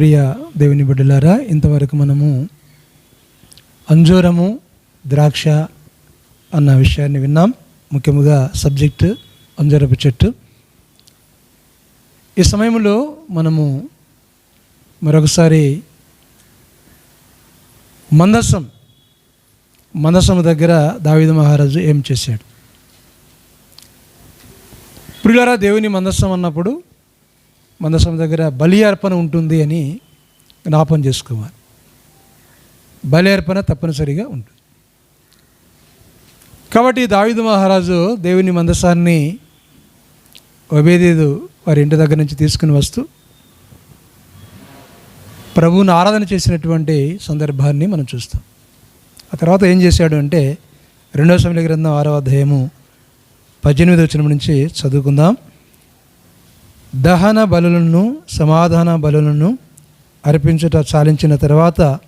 ప్రియ దేవుని బిడ్డలారా ఇంతవరకు మనము అంజూరము ద్రాక్ష అన్న విషయాన్ని విన్నాం. ముఖ్యముగా సబ్జెక్టు అంజూరపు చెట్టు. ఈ సమయంలో మనము మరొకసారి మందసం మందసం దగ్గర దావిద మహారాజు ఏం చేశాడు? ప్రియులారా దేవుని మందసం అన్నప్పుడు మందసం దగ్గర బలి అర్పణ ఉంటుంది అని జ్ఞాపం చేసుకోవాలి. బలి అర్పణ తప్పనిసరిగా ఉంటుంది. కాబట్టి దావిదు మహారాజు దేవుని మందసాన్ని ఒబేదేదు వారి ఇంటి దగ్గర నుంచి తీసుకుని వస్తూ ప్రభువుని ఆరాధన చేసినటువంటి సందర్భాన్ని మనం చూస్తాం. ఆ తర్వాత ఏం చేశాడు అంటే రెండవ సమయ గ్రంథం ఆరవ అధ్యాయము పద్దెనిమిది వచ్చిన నుంచి చదువుకుందాం. దహన బలులను సమాధాన బలులను అర్పించుట చాలించిన తర్వాత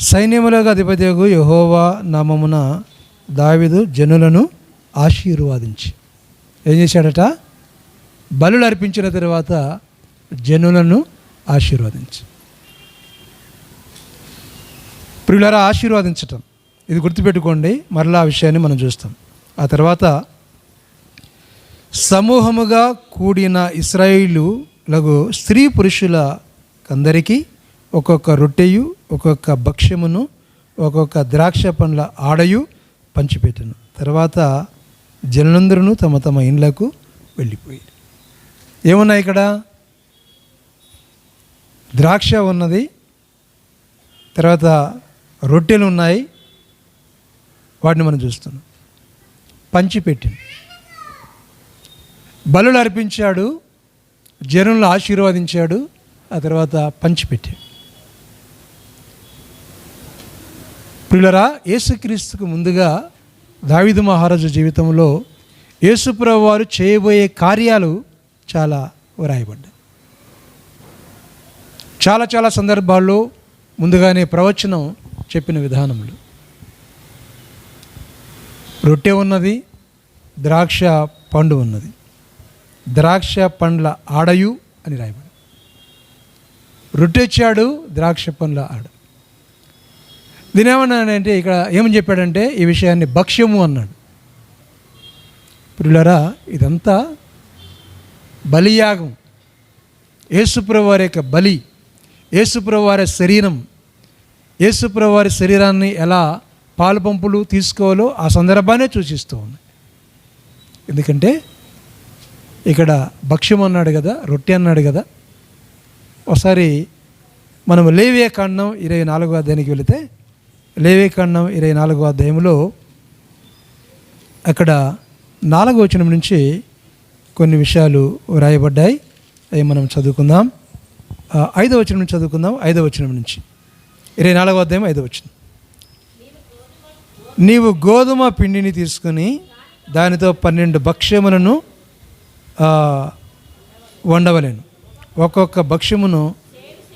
సైన్యములకు అధిపతియగు యహోవా నామమున దావిదు జనులను ఆశీర్వాదించి. ఏం చేశాడట? బలులు అర్పించిన తర్వాత జనులను ఆశీర్వదించి. ప్రియులారా ఆశీర్వాదించటం. ఇది గుర్తుపెట్టుకోండి మరలా ఆ విషయాన్ని మనం చూస్తాం. ఆ తర్వాత సమూహముగా కూడిన ఇస్రాయిలులకు స్త్రీ పురుషుల అందరికీ ఒక్కొక్క రొట్టెయు ఒక్కొక్క భక్ష్యమును ఒక్కొక్క ద్రాక్ష పండ్ల ఆడయు పంచిపెట్టను. తర్వాత జనులందరూ తమ తమ ఇండ్లకు వెళ్ళిపోయారు. ఏమున్నాయి ఇక్కడ? ద్రాక్ష ఉన్నది తర్వాత రొట్టెలు ఉన్నాయి వాటిని మనం చూస్తున్నాం. పంచిపెట్టింది. బలులు అర్పించాడు జనులను ఆశీర్వదించాడు ఆ తర్వాత పంచిపెట్టాడు ప్రియులరా యేసుక్రీస్తుకు ముందుగా దావిదు మహారాజు జీవితంలో యేసుప్రభు వారు చేయబోయే కార్యాలు చాలా వ్రాయబడ్డాయి. చాలా చాలా సందర్భాల్లో ముందుగానే ప్రవచనం చెప్పిన విధానములు. రొట్టె ఉన్నది ద్రాక్ష పండు ఉన్నది. ద్రాక్ష పండ్ల ఆడయు అని రాయబడి. రొట్టెచ్చాడు ద్రాక్ష పండ్ల ఆడ. దీనేమన్నానంటే ఇక్కడ ఏమని చెప్పాడంటే ఈ విషయాన్ని భక్ష్యము అన్నాడు. పిల్లరా ఇదంతా బలియాగం. యేసుప్రవారి యొక్క బలి యేసుప్రవారి శరీరం యేసుప్రవారి శరీరాన్ని ఎలా పాలు పంపులు తీసుకోవాలో ఆ సందర్భాన్ని సూచిస్తూ ఉంది. ఎందుకంటే ఇక్కడ భక్ష్యం అన్నాడు కదా రొట్టె అన్నాడు కదా. ఒకసారి మనం లేవే కాండం ఇరవై నాలుగో అధ్యాయానికి వెళితే లేవే కాండం ఇరవై నాలుగో అధ్యాయంలో అక్కడ నాలుగో వచనం నుంచి కొన్ని విషయాలు వ్రాయబడ్డాయి. అవి మనం చదువుకుందాం. ఐదో వచనం నుంచి చదువుకుందాం. ఐదో వచనం నుంచి. ఇరవై నాలుగో అధ్యాయం ఐదో వచనం. నీవు గోధుమ పిండిని తీసుకుని దానితో పన్నెండు భక్ష్యములను వండవలేను. ఒక్కొక్క భక్ష్యమును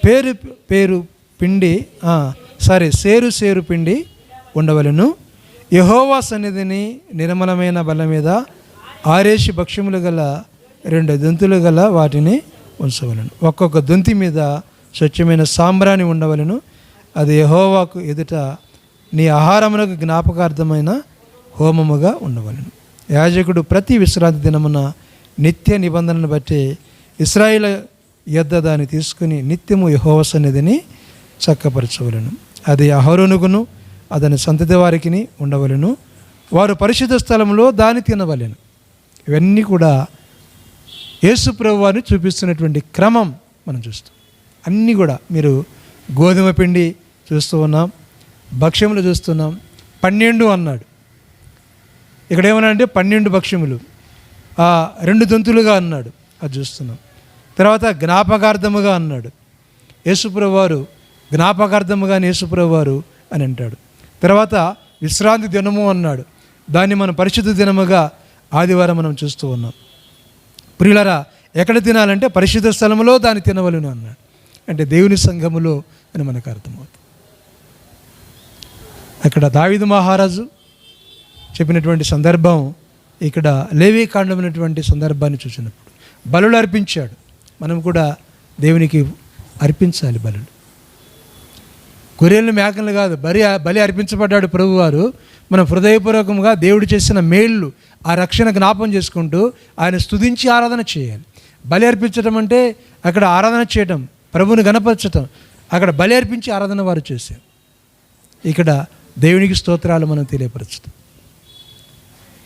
పేరు పేరు పిండి సారీ సేరు సేరు పిండి ఉండవలను యహోవా సన్నిధిని నిర్మలమైన బల్ల మీద ఆరేసి భక్ష్యములు గల రెండు దొంతులు గల వాటిని ఉంచవలను. ఒక్కొక్క దొంతి మీద స్వచ్ఛమైన సాంబ్రాణి ఉండవలను. అది యహోవాకు ఎదుట నీ ఆహారమునకు జ్ఞాపకార్థమైన హోమముగా ఉండవలను. యాజకుడు ప్రతి విశ్రాంతి దినమున నిత్య నిబంధనను బట్టి ఇస్రాయిల యొద్ద దాన్ని తీసుకుని నిత్యము యహోవ సన్నిధిని చక్కపరచవలను. అది అహరోనుగును అతని సంతతి వారికి ఉండవలను. వారు పరిశుద్ధ స్థలంలో దాన్ని తినవలెను. ఇవన్నీ కూడా యేసుప్రభు వారిని చూపిస్తున్నటువంటి క్రమం మనం చూస్తాం. అన్నీ కూడా మీరు గోధుమ పిండి చూస్తూ ఉన్నాం భక్ష్యములు చూస్తున్నాం. పన్నెండు అన్నాడు. ఇక్కడ ఏమన్నా అంటే పన్నెండు భక్ష్యములు. రెండు దొంతులుగా అన్నాడు. అది చూస్తున్నాం. తర్వాత జ్ఞాపకార్థముగా అన్నాడు. యేసుప్రభు వారు జ్ఞాపకార్థముగా యేసుప్రభు వారు అని అంటాడు. తర్వాత విశ్రాంతి దినము అన్నాడు. దాన్ని మనం పరిశుద్ధ దినముగా ఆదివారం మనం చూస్తూ ఉన్నాం. ప్రియులరా ఎక్కడ తినాలంటే పరిశుద్ధ స్థలములో దాన్ని తినవలను అన్నాడు. అంటే దేవుని సంఘములో అని మనకు అర్థమవుతుంది. అక్కడ దావిదు మహారాజు చెప్పినటువంటి సందర్భం ఇక్కడ లేవీకాండమైనటువంటి సందర్భాన్ని చూసినప్పుడు బలులు అర్పించాడు. మనం కూడా దేవునికి అర్పించాలి బలులు. గొర్రెలు మేకలు కాదు బలి బలి అర్పించబడ్డాడు ప్రభువారు. మనం హృదయపూర్వకంగా దేవుడు చేసిన మేళ్ళు ఆ రక్షణ జ్ఞాపం చేసుకుంటూ ఆయన స్తుతించి ఆరాధన చేయాలి. బలి అర్పించడం అంటే అక్కడ ఆరాధన చేయటం ప్రభుని గణపరచటం అక్కడ బలి అర్పించి ఆరాధన వారు చేశారు. ఇక్కడ దేవునికి స్తోత్రాలు మనం తెలియపరచడం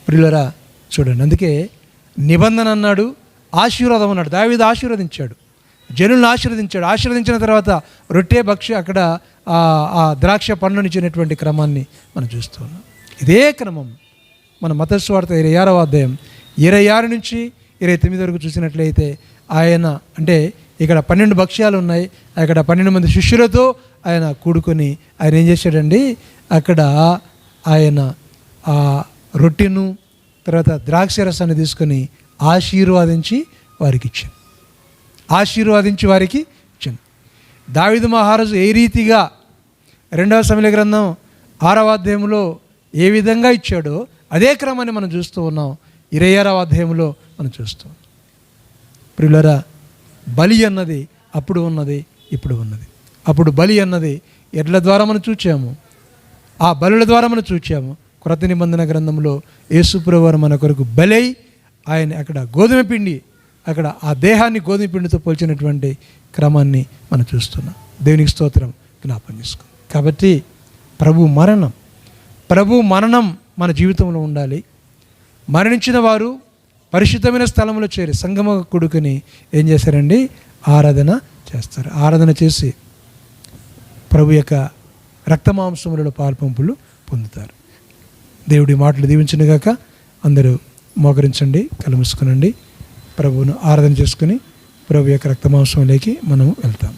ప్రియులరా చూడండి. అందుకే నిబంధన అన్నాడు ఆశీర్వాదం అన్నాడు. దావీదు ఆశీర్వదించాడు. జనులను ఆశీర్వదించాడు. ఆశీర్వదించిన తర్వాత రొట్టె భక్ష అక్కడ ఆ ద్రాక్ష పండునిచ్చినటువంటి క్రమాన్ని మనం చూస్తున్నాం ఇదే క్రమం మన మతస్వార్థ ఇరవై ఆరవ అధ్యాయం ఇరవై ఆరు నుంచి ఇరవై తొమ్మిది వరకు చూసినట్లయితే ఆయన అంటే ఇక్కడ పన్నెండు భక్ష్యాలు ఉన్నాయి. అక్కడ పన్నెండు మంది శిష్యులతో ఆయన కూడుకొని ఆయన ఏం చేశాడండి? అక్కడ ఆయన ఆ రొట్టెను తర్వాత ద్రాక్ష రసాన్ని తీసుకొని ఆశీర్వాదించి వారికి ఇచ్చాను ఆశీర్వాదించి వారికి ఇచ్చాను దావిదు మహారాజు ఏ రీతిగా రెండవ సమయ గ్రంథం ఆరవ అధ్యాయంలో ఏ విధంగా ఇచ్చాడో అదే క్రమాన్ని మనం చూస్తూ ఉన్నాం. ఇరవై ఆరవ అధ్యాయంలో మనం చూస్తాం ప్రియులరా బలి అన్నది అప్పుడు ఉన్నది ఇప్పుడు ఉన్నది. అప్పుడు బలి అన్నది ఎడ్ల ద్వారా మనం చూచాము. ఆ బలుల ద్వారా మనం చూచాము. క్రొత్త నిబంధన గ్రంథంలో యేసుప్రవారు మన కొరకు బలై ఆయన అక్కడ గోధుమ పిండి అక్కడ ఆ దేహాన్ని గోధుమ పిండితో పోల్చినటువంటి క్రమాన్ని మనం చూస్తున్నాం. దేవునికి స్తోత్రం జ్ఞాపం చేసుకో కాబట్టి ప్రభు మరణం ప్రభు మరణం మన జీవితంలో ఉండాలి. మరణించిన వారు పరిశుద్ధమైన స్థలంలో చేరి సంగమ కొడుకుని ఏం చేశారండి? ఆరాధన చేస్తారు. ఆరాధన చేసి ప్రభు యొక్క రక్తమాంసములలో పాల్పంపులు పొందుతారు. దేవుడి మాటలు దీవించినగాక అందరూ మోకరించండి కలుముసుకునండి ప్రభువును ఆరాధన చేసుకుని ప్రభు యొక్క రక్తమాంసంలోకి మనం వెళ్తాం.